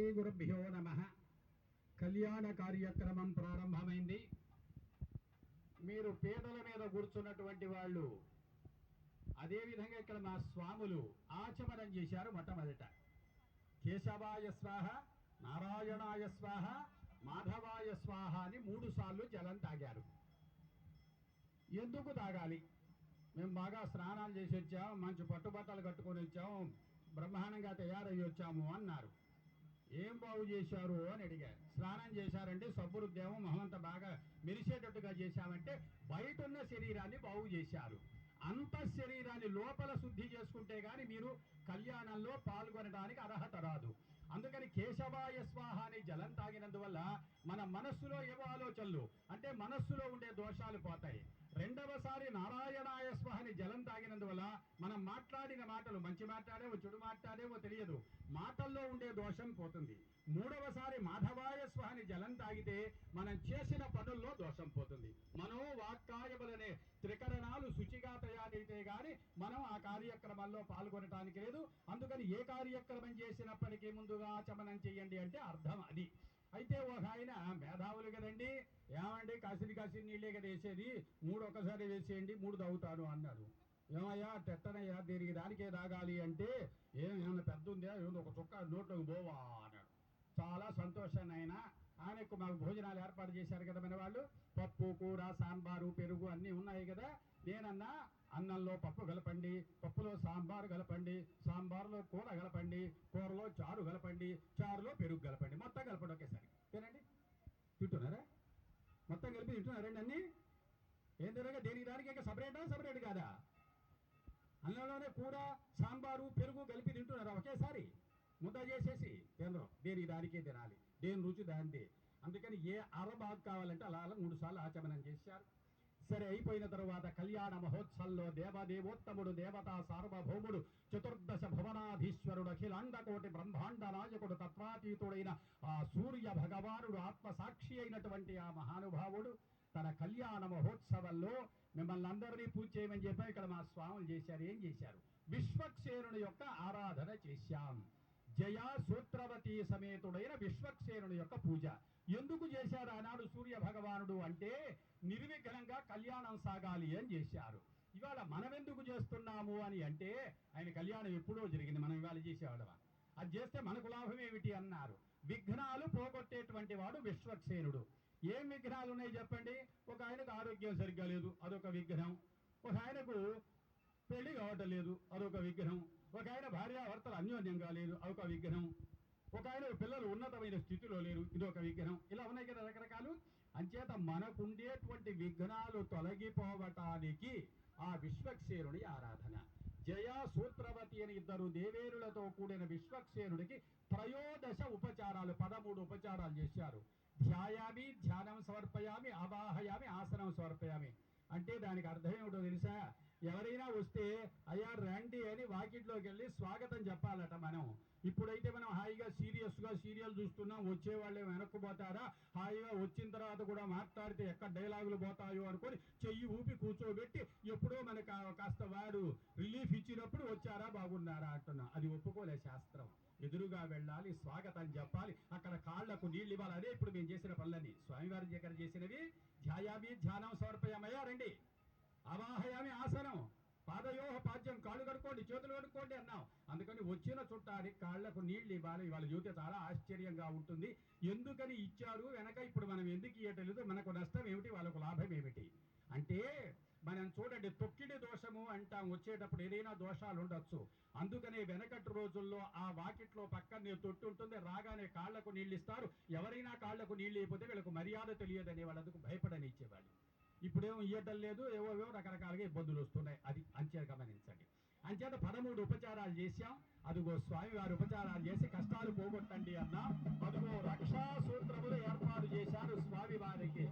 శ్రీగురుభ్యో నమ. కళ్యాణ కార్యక్రమం ప్రారంభమైంది. మీరు పేదల మీద కూర్చున్నటువంటి వాళ్ళు అదేవిధంగా ఇక్కడ మా స్వాములు ఆచమనం చేశారు మొట్టమొదట. కేశవాయ స్వాహ నారాయణాయ స్వాహ మాధవాయ స్వాహ అని మూడు సార్లు జలం తాగారు. ఎందుకు తాగాలి? మేము బాగా స్నానాలు చేసి వచ్చాం మంచి పట్టుబట్టలు కట్టుకొని వచ్చాం బ్రహ్మాండంగా తయారయ్యి వచ్చాము అన్నారు. ఏం బాగు చేశారు అని అడిగారు స్నానం చేశారంటే సబ్బు మహమంత బాగా మెరిసేటట్టుగా చేశామంటే బయట ఉన్న శరీరాన్ని బాగు చేశారు. అంత శరీరాన్ని లోపల శుద్ధి చేసుకుంటే గాని మీరు కళ్యాణంలో పాల్గొనడానికి అర్హత రాదు. అందుకని కేశవాయ స్వాహ అనే జలం తాగినందువల్ల మన మనస్సులో ఏవో ఆలోచనలు అంటే మనస్సులో ఉండే దోషాలు పోతాయి. రెండవసారి నారాయణాయ స్వహని జలం తాగినందువల్ల మనం మాట్లాడిన మాటలు మంచి మాట్లాడేవో చెడు మాట్లాడేవో తెలియదు. మాటల్లో ఉండే దోషం పోతుంది. మూడవసారి మాధవాయ స్వహని జలం తాగితే మనం చేసిన పనుల్లో దోషం పోతుంది. మనో వాక్కాయములనే త్రికరణాలు శుచిగా తయారైతే గాని మనం ఆ కార్యక్రమాల్లో పాల్గొనటానికి లేదు. అందుకని ఏ కార్యక్రమం చేసినప్పటికీ ముందుగా ఆచమనం చేయండి అంటే అర్థం అది. అయితే ఒక ఆయన మేధావులు ఏమండి కాసిని కాసిని నీళ్ళే కదా వేసేది? మూడు ఒకసారి వేసేయండి మూడు తాగుతాను అన్నాడు ఏమయ్యా తెట్టనయ్యా దీనికి దానికే తాగాలి అంటే ఏం ఏమైనా పెద్ద ఉందా? ఏమో ఒక చుక్క నోట్లోకి పోవా అన్నాడు. చాలా సంతోషాన్ని ఆయన ఆయనకు మాకు భోజనాలు ఏర్పాటు చేశారు కదా మన వాళ్ళు? పప్పు కూర సాంబారు పెరుగు అన్నీ ఉన్నాయి కదా. నేనన్నా అన్నంలో పప్పు కలపండి పప్పులో సాంబారు కలపండి సాంబార్లో కూర కలపండి కూరలో చారు కలపండి చారులో పెరుగు కలపండి. మొత్తం కలపండి ఒకేసారి తినండి తింటున్నారా మొత్తం కలిపి తింటున్నారండి అన్ని ఏం తినగా దేనికి దానికి సపరేట్ కాదా? అన్నంలోనే కూర సాంబారు పెరుగు కలిపి తింటున్నారా? ఒకేసారి ముద్ద చేసేసి తినరు దేని దానికే తినాలి? దేని రుచి దానిదే? అందుకని ఏ అరబాగ్ కావాలంటే అలా అలా మూడు సార్లు ఆచమనం చేశారు. సరే అయిపోయిన తరువాత కళ్యాణ మహోత్సవంలో దేవదేవోత్తముడు దేవతా సార్వభౌముడు చతుర్దశ భువనాధీశ్వరుడు అఖిలాండకోటి బ్రహ్మాండ నాయకుడు తత్వాతీతుడైన ఆ సూర్య భగవానుడు ఆత్మసాక్షి అయినటువంటి ఆ మహానుభావుడు తన కళ్యాణ మహోత్సవంలో మిమ్మల్ని అందరినీ పూజ చేయమని చెప్పి ఇక్కడ మా స్వాములు చేశారు. ఏం చేశారు? విశ్వక్సేనుని యొక్క ఆరాధన చేశాం. జయా సూత్రవతి సమేతుడైన విశ్వక్సేనుని యొక్క పూజ. ఎందుకు చేశారు? ఆనాడు సూర్య భగవానుడు అంటే నిర్విఘ్నంగా కళ్యాణం సాగాలి అని చేశారు. ఇవాళ మనం ఎందుకు చేస్తున్నాము అని అంటే ఆయన కళ్యాణం ఎప్పుడో జరిగింది. మనం ఇవాళ చేసేవాళ్ళమా? అది చేస్తే మనకు లాభం ఏమిటి అన్నారు. విఘ్నాలు పోగొట్టేటువంటి వాడు విశ్వక్సేనుడు. ఏం విగ్రహాలు ఉన్నాయి చెప్పండి? ఒక ఆయనకు ఆరోగ్యం సరిగ్గా లేదు అదొక విగ్రహం. ఒక ఆయనకు పెళ్ళి కావటం లేదు అదొక విగ్రహం. ఒక ఆయన భార్యాభర్తలు అన్యోన్యంగా లేదు అదొక విగ్రహం. ఒక ఆయన పిల్లలు ఉన్నతమైన స్థితిలో లేరు ఇదొక విగ్రహం. ఇలా ఉన్నాయి కదా రకరకాలు? అంచేత మనకుండేటువంటి విఘ్నాలు తొలగిపోవటానికి ఆ విశ్వక్సేనుడి ఆరాధన. జయా సూత్రవతి అని ఇద్దరు దేవేరులతో కూడిన విశ్వక్సేనుడికి త్రయోదశ ఉపచారాలు పదమూడు ఉపచారాలు చేశారు. ధ్యాయామి ధ్యానం సమర్పయామి అవాహయామి ఆసనం సమర్పయామి. అంటే దానికి అర్థం ఏమిటో తెలుసా? ఎవరైనా వస్తే అయ్యా రండి అని వాకిట్లోకి వెళ్ళి స్వాగతం చెప్పాలట మనం. ఇప్పుడైతే మనం హాయిగా సీరియస్గా సీరియల్ చూస్తున్నాం. వచ్చే వాళ్ళే వెనక్కుపోతారా? హాయిగా వచ్చిన తర్వాత కూడా మాట్లాడితే ఎక్కడ డైలాగులు పోతాయో అనుకొని చెయ్యి ఊపి కూర్చోబెట్టి ఎప్పుడో మనకు కాస్త వారు రిలీఫ్ ఇచ్చినప్పుడు వచ్చారా బాగున్నారా అంటున్నా. అది ఒప్పుకోలే శాస్త్రం. ఎదురుగా వెళ్ళాలి స్వాగతం చెప్పాలి. అక్కడ కాళ్ళకు నీళ్ళు ఇవ్వాలి. అదే ఇప్పుడు మేము చేసిన పనులని స్వామివారి దగ్గర చేసినవి. ధ్యాయామి ధ్యానం సమర్పయామయ్యా రండి. అవాహయామి ఆసనం. పాదయోహ పాద్యం కాళ్ళు కడుక్కోండి చేతులు కడుక్కోండి అన్నాం. అందుకని వచ్చిన చుట్టానికి కాళ్ళకు నీళ్ళు ఇవ్వాలి. వాళ్ళ యువత చాలా ఆశ్చర్యంగా ఉంటుంది. ఎందుకని ఇచ్చారు? వెనక ఇప్పుడు మనం ఎందుకు ఇవ్వటలేదు మనకు నష్టం ఏమిటి? వాళ్ళకు లాభం ఏమిటి? అంటే మనం చూడండి తొక్కిడి దోషము అంటాం. వచ్చేటప్పుడు ఏదైనా దోషాలు ఉండొచ్చు. అందుకనే వెనకటి రోజుల్లో ఆ వాకిట్లో పక్కనే తొట్టు ఉంటుంది. రాగానే కాళ్ళకు నీళ్ళు ఇస్తారు. ఎవరైనా కాళ్ళకు నీళ్ళు అయిపోతే వీళ్ళకు మర్యాద తెలియదని వాళ్ళందుకు భయపడని ఇచ్చేవాళ్ళు ఇప్పుడేమో ఇయ్యటం లేదు ఏవో ఏవో రకరకాలుగా ఇబ్బందులు వస్తున్నాయి. అది అంచేత గమనించండి. అంచేత పదమూడు ఉపచారాలు చేశాం. అదిగో స్వామి వారి ఉపచారాలు చేసి కష్టాలు పోగొట్టండి అన్న. అదిగో రక్షా సూత్రములు ఏర్పాటు చేశారు స్వామి వారికి.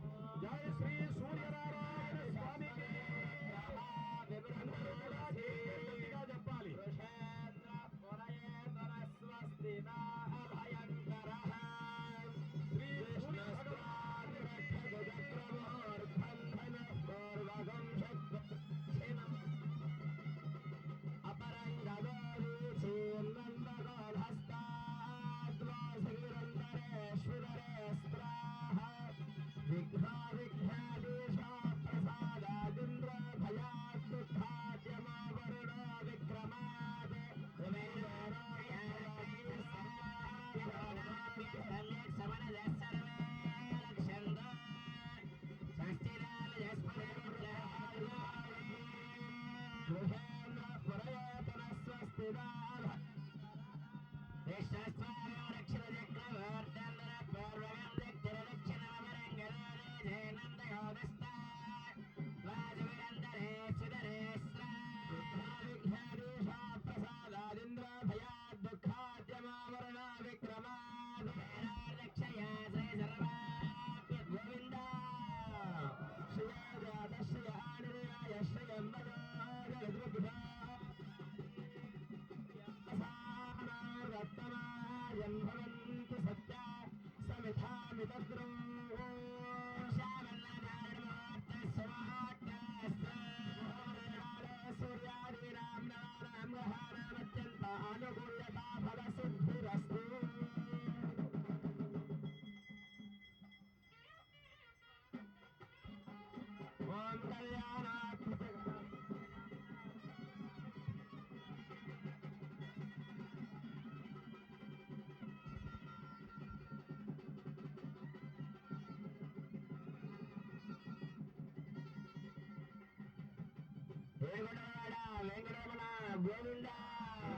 వెంకటరమణ గోవింద.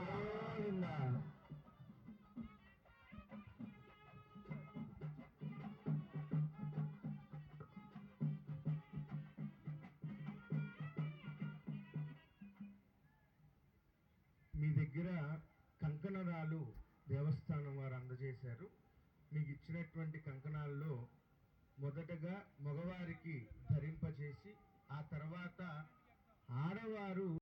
గోవింద. మీ దగ్గర కంకణరాలు దేవస్థానం వారు అందజేశారు. మీకు ఇచ్చినటువంటి కంకణాల్లో మొదటగా మగవారికి ధరింపజేసి ఆ తర్వాత ఆడవారు